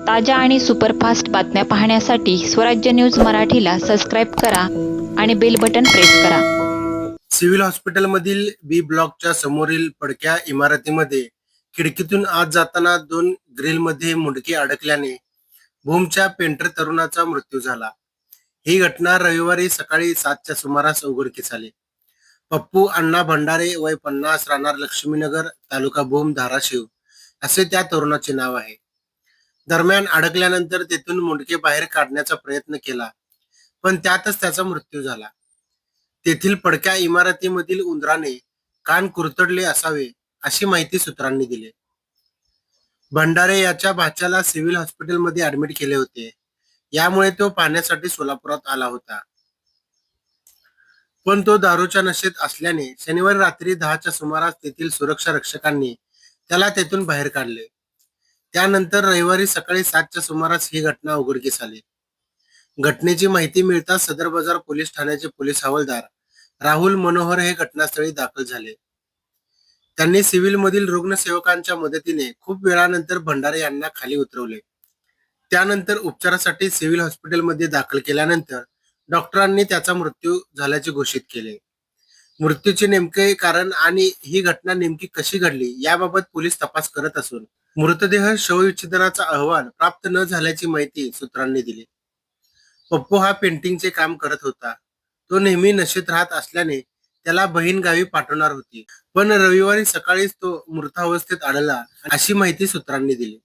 ताज्या आणि सुपरफास्ट बातम्या पाहण्यासाठी स्वराज्य न्यूज मराठीला सबस्क्राईब करा आणि बेल बटन प्रेस करा. सिव्हिल हॉस्पिटलमधील बी ब्लॉकच्या समोरील पडक्या इमारतीमध्ये खिडकीतून आत जाताना दोन ग्रिलमध्ये मुंडके अडकल्याने भूमच्या पेंटर तरुणाचा मृत्यू झाला. ही घटना रविवारी सकाळी सातच्या सुमारास उघडकीस आली. पप्पू अण्णा भंडारे वय पन्नास राहणार लक्ष्मीनगर तालुका भूम धाराशिव असे त्या तरुणाचे नाव आहे. दरम्यान अडकल्यानंतर तेथून मुंडके बाहेर काढण्याचा प्रयत्न केला. पण त्यातच त्याचा मृत्यू झाला. तेथील पडक्या इमारतीमधील उंदराने कान कुरतडले असावे अशी माहिती सूत्रांनी दिली. भंडारे याच्या भाच्याला सिव्हिल हॉस्पिटलमध्ये ऍडमिट केले होते. यामुळे तो पाहण्यासाठी सोलापुरात आला होता. पण तो दारूच्या नशेत असल्याने शनिवारी रात्री दहाच्या सुमारास तेथील सुरक्षा रक्षकांनी त्याला तेथून बाहेर काढले. त्यानंतर रविवारी सकाळी सातच्या सुमारास ही घटना उघडकीस आली. घटनेची माहिती मिळताच सदर बाजार पोलीस ठाण्याचे पोलीस हवालदार राहुल मनोहर हे घटनास्थळी दाखल झाले. त्यांनी सिव्हिल मधील रुग्णसेवकांच्या मदतीने खूप वेळानंतर भंडारे यांना खाली उतरवले. त्यानंतर उपचारासाठी सिव्हिल हॉस्पिटलमध्ये दाखल केल्यानंतर डॉक्टरांनी त्याचा मृत्यू झाल्याचे घोषित केले. मृत्यूचे नेमके कारण आणि ही घटना नेमकी कशी घडली याबाबत पोलीस तपास करत असून मृतदेह शवविच्छेदनाचा अहवाल प्राप्त न झाल्याची माहिती सूत्रांनी दिली. पप्पू हा पेंटिंगचे काम करत होता. तो नेहमी नशेत राहत असल्याने त्याला बहीण गावी पाठवणार होती. पण रविवारी सकाळीच तो मृतावस्थेत आढळला अशी माहिती सूत्रांनी दिली.